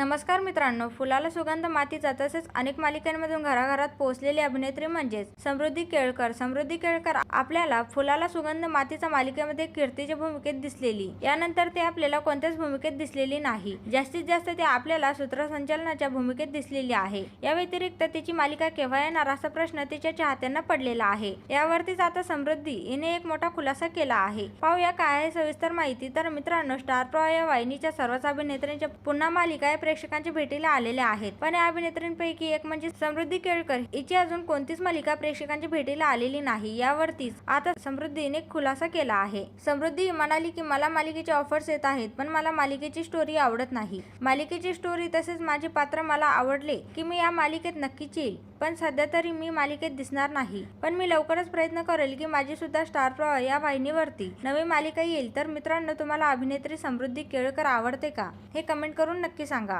नमस्कार मित्रांनो फुलाला सुगंध मातीचा तसेच अनेक मालिकांमधून घराघरात पोहोचलेली अभिनेत्री म्हणजेच समृद्धी केळकर. समृद्धी केळकर आपल्याला फुलाला सुगंध मातीचा मालिकेमध्ये कीर्तीच्या भूमिकेत दिसलेली. यानंतर ते आपल्याला कोणत्याच भूमिकेत दिसलेली नाही. जास्तीत जास्त ते आपल्याला सूत्रसंचालनाच्या भूमिकेत दिसलेली आहे. या व्यतिरिक्त तिची मालिका केव्हा येणार असा प्रश्न तिच्या चाहत्यांना पडलेला आहे. यावरतीच आता समृद्धी हिने एक मोठा खुलासा केला आहे. पाहूया काय आहे सविस्तर माहिती. तर मित्रांनो स्टार प्रवाह या वाहिनीच्या सर्वच अभिनेत्रींच्या पुन्हा मालिका या प्रेक्षकांच्या भेटीला आलेल्या आहेत. पण या अभिनेत्रींपैकी एक म्हणजे समृद्धी केळकर. हिची अजून कोणतीच मालिका प्रेक्षकांच्या भेटीला आलेली नाही. यावरतीच आता समृद्धीने खुलासा केला आहे. समृद्धी म्हणाली की मला मालिकेचे ऑफर्स येत आहेत पण मला मालिकेची स्टोरी आवडत नाही. मालिकेची स्टोरी तसेच माझे पात्र मला आवडले की मी या मालिकेत नक्कीच येईल. पण सध्या तरी मी मालिकेत दिसणार नाही. पण मी लवकरच प्रयत्न करेल की माझी सुद्धा स्टार प्रवाह या वाहिनीवरती नवी मालिका येईल. तर मित्रांनो तुम्हाला अभिनेत्री समृद्धी केळकर आवडते का? हे कमेंट करून नक्की सांगा.